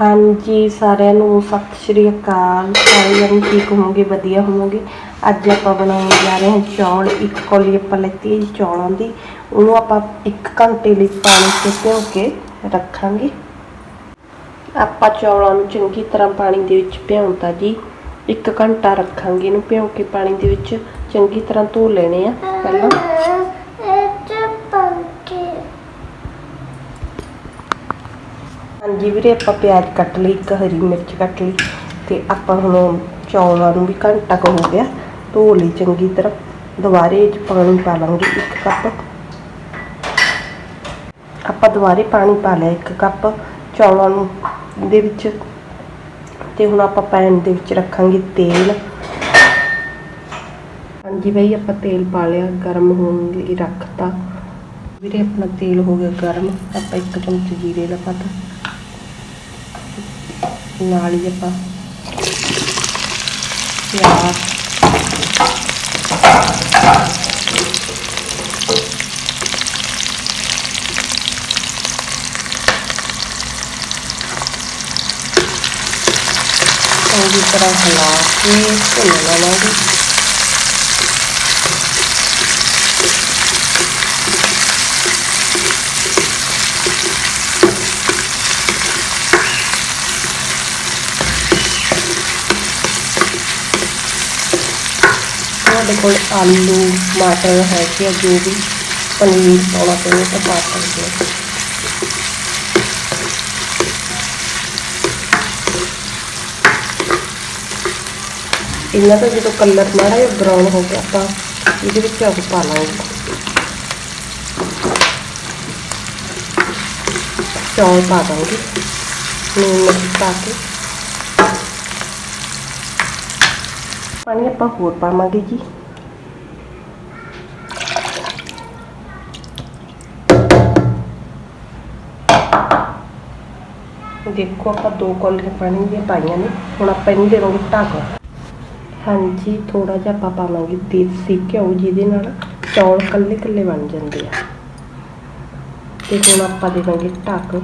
ਹਾਂਜੀ, ਸਾਰਿਆਂ ਨੂੰ ਸਤਿ ਸ਼੍ਰੀ ਅਕਾਲ। ਸਾਰੇ ਜਣੇ ਠੀਕ ਹੋਵੋਗੇ, ਵਧੀਆ ਹੋਵੋਗੇ? ਅੱਜ ਆਪਾਂ ਬਣਾਉਣ ਜਾ ਰਹੇ ਹਾਂ ਚੌਲ, ਇੱਕ ਕੌਲੀ ਆਪਾਂ ਲੈਤੀ ਹੈ ਜੀ ਚੌਲਾਂ ਦੀ। ਉਹਨੂੰ ਆਪਾਂ 1 ਘੰਟੇ ਲਈ ਪਾਣੀ 'ਚ ਭਿਓ ਕੇ ਰੱਖਾਂਗੇ। ਆਪਾਂ ਚੌਲਾਂ ਨੂੰ ਚੰਗੀ ਤਰ੍ਹਾਂ ਪਾਣੀ ਦੇ ਵਿੱਚ ਭਿਉਂਤਾ ਜੀ 1 ਘੰਟਾ ਰੱਖਾਂਗੇ ਇਹਨੂੰ ਭਿਉਂ ਕੇ ਪਾਣੀ ਦੇ ਵਿੱਚ। ਚੰਗੀ ਤਰ੍ਹਾਂ ਧੋ ਲੈਣੇ ਆ, ਪਹਿਲਾਂ। ਹਾਂਜੀ ਵੀਰੇ, ਆਪਾਂ ਪਿਆਜ਼ ਕੱਟ ਲਈ, ਇੱਕ ਹਰੀ ਮਿਰਚ ਕੱਟ ਲਈ ਤੇ ਆਪਾਂ ਹੁਣ ਚੌਲਾਂ ਨੂੰ ਵੀ ਘੰਟਾ ਕੁ ਹੋ ਗਿਆ। ਧੋ ਲਈ ਚੰਗੀ ਤਰ੍ਹਾਂ। ਦੁਬਾਰੇ 'ਚ ਪਾਣੀ ਪਾ ਲਾਂਗੇ ਇੱਕ ਕੱਪ। ਆਪਾਂ ਦੁਬਾਰੇ ਪਾਣੀ ਪਾ ਲਿਆ ਇੱਕ ਕੱਪ ਚੌਲਾਂ ਨੂੰ ਦੇ ਵਿੱਚ। ਤੇ ਹੁਣ ਆਪਾਂ ਪੈਨ ਦੇ ਵਿੱਚ ਰੱਖਾਂਗੇ ਤੇਲ। ਹਾਂਜੀ ਬਈ, ਆਪਾਂ ਤੇਲ ਪਾ ਲਿਆ, ਗਰਮ ਹੋਣ ਲਈ ਰੱਖਤਾ। ਵੀਰੇ, ਆਪਣਾ ਤੇਲ ਹੋ ਗਿਆ ਗਰਮ। ਆਪਾਂ ਇੱਕ ਚਮਚ ਜੀਰੇ ਦਾ ਪਤਾ ਨਾਲ ਹੀ ਆਪਾਂ ਪਿਆਜ਼। ਚੰਗੀ ਤਰ੍ਹਾਂ ਹਿਲਾ ਕੇ ਭੁੰਨ ਲਵਾਂਗੇ ਤੁਹਾਡੇ ਕੋਲ ਆਲੂ, ਮਟਰ ਹੈ ਕਿ ਜੋ ਵੀ ਪਨੀਰ ਪਾਉਣਾ ਚਾਹੁੰਦੇ ਤਾਂ ਪਾ ਸਕਦੇ ਹੋ ਇਹਨਾਂ ਦਾ ਜਦੋਂ ਕਲਰ ਮਾੜਾ ਜਿਹਾ ਬਰਾਊਨ ਹੋ ਗਿਆ, ਆਪਾਂ ਇਹਦੇ ਵਿੱਚ ਉਹ ਪਾ ਲਾਂਗੇ। ਚੌਲ ਪਾ ਦਾਂਗੇ ਨੂਨ ਮਿਰਚ ਪਾ ਕੇ। ਪਾਣੀ ਆਪਾਂ ਹੋਰ ਪਾਵਾਂਗੇ ਜੀ। ਦੇਖੋ ਆਪਾਂ ਦੋ ਕੌਲੀਆਂ ਪਾਣੀ ਦੀਆਂ ਪਾਈਆਂ ਨੇ, ਹੁਣ ਆਪਾਂ ਇਹਨੂੰ ਦੇਵਾਂਗੇ ਢੱਕ। ਹਾਂਜੀ ਥੋੜਾ ਜਿਹਾ ਆਪਾਂ ਪਾਵਾਂਗੇ ਦੇਸੀ ਘਿਓ ਜਿਹਦੇ ਨਾਲ ਚੌਲ ਕੱਲੇ ਕੱਲੇ ਬਣ ਜਾਂਦੇ ਆ। ਤੇ ਹੁਣ ਆਪਾਂ ਦੇਵਾਂਗੇ ਢੱਕ।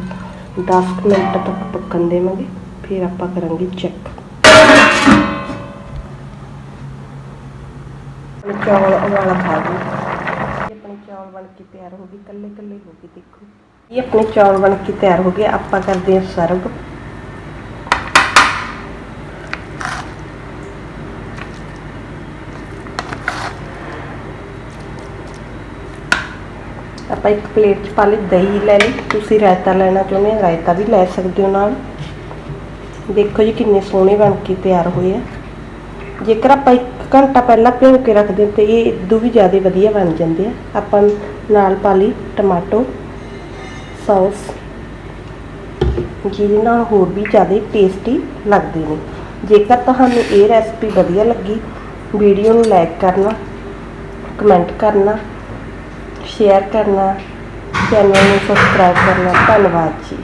10 ਮਿੰਟ ਤੱਕ ਪੱਕਣ ਦੇਵਾਂਗੇ, ਫਿਰ ਆਪਾਂ ਕਰਾਂਗੇ ਚੈੱਕ ਚੌਲ ਵਾਲਾ ਖਾ ਗਏ ਇਹ ਆਪਣੇ ਚੌਲ ਬਣ ਕੇ ਤਿਆਰ ਹੋ ਗਏ ਕੱਲੇ ਕੱਲੇ ਹੋ ਗਏ ਦੇਖੋ। ਇਹ ਆਪਣੇ ਚੌਲ ਬਣ ਕੇ ਤਿਆਰ ਹੋ ਗਏ ਆਪਾਂ ਕਰਦੇ ਹਾਂ ਸਰਵ। ਆਪਾਂ ਇੱਕ ਪਲੇਟ 'ਚ ਪਾ ਲਈ ਦਹੀਂ ਲੈ ਲਈ। ਤੁਸੀਂ ਰਾਇਤਾ ਲੈਣਾ ਚਾਹੁੰਦੇ ਹੋ ਰਾਇਤਾ ਵੀ ਲੈ ਸਕਦੇ ਹੋ ਨਾਲ। ਦੇਖੋ ਜੀ ਕਿੰਨੇ ਸੋਹਣੇ ਬਣ ਕੇ ਤਿਆਰ ਹੋਏ ਆ। ਜੇਕਰ ਆਪਾਂ 1 ਘੰਟਾ ਪਹਿਲਾਂ ਭਿਓ ਕੇ ਰੱਖਦੇ ਤੇ ਇਹ ਇਦੋਂ ਵੀ ਜ਼ਿਆਦਾ ਵਧੀਆ ਬਣ ਜਾਂਦੇ ਆ। ਆਪਾਂ ਨਾਲ ਪਾ ਲਈ ਟਮਾਟੋ, ਸੌਸ। ਜਿਹਦੇ ਨਾਲ ਹੋਰ ਵੀ ਜ਼ਿਆਦਾ ਟੇਸਟੀ ਲੱਗਦੇ ਨੇ। ਜੇਕਰ ਤੁਹਾਨੂੰ ਇਹ ਰੈਸਪੀ ਵਧੀਆ ਲੱਗੀ ਵੀਡੀਓ ਨੂੰ ਲਾਈਕ ਕਰਨਾ ਕਮੈਂਟ ਕਰਨਾ ਸ਼ੇਅਰ ਕਰਨਾ ਚੈਨਲ ਨੂੰ ਸਬਸਕ੍ਰਾਈਬ ਕਰਨਾ। ਧੰਨਵਾਦ ਜੀ।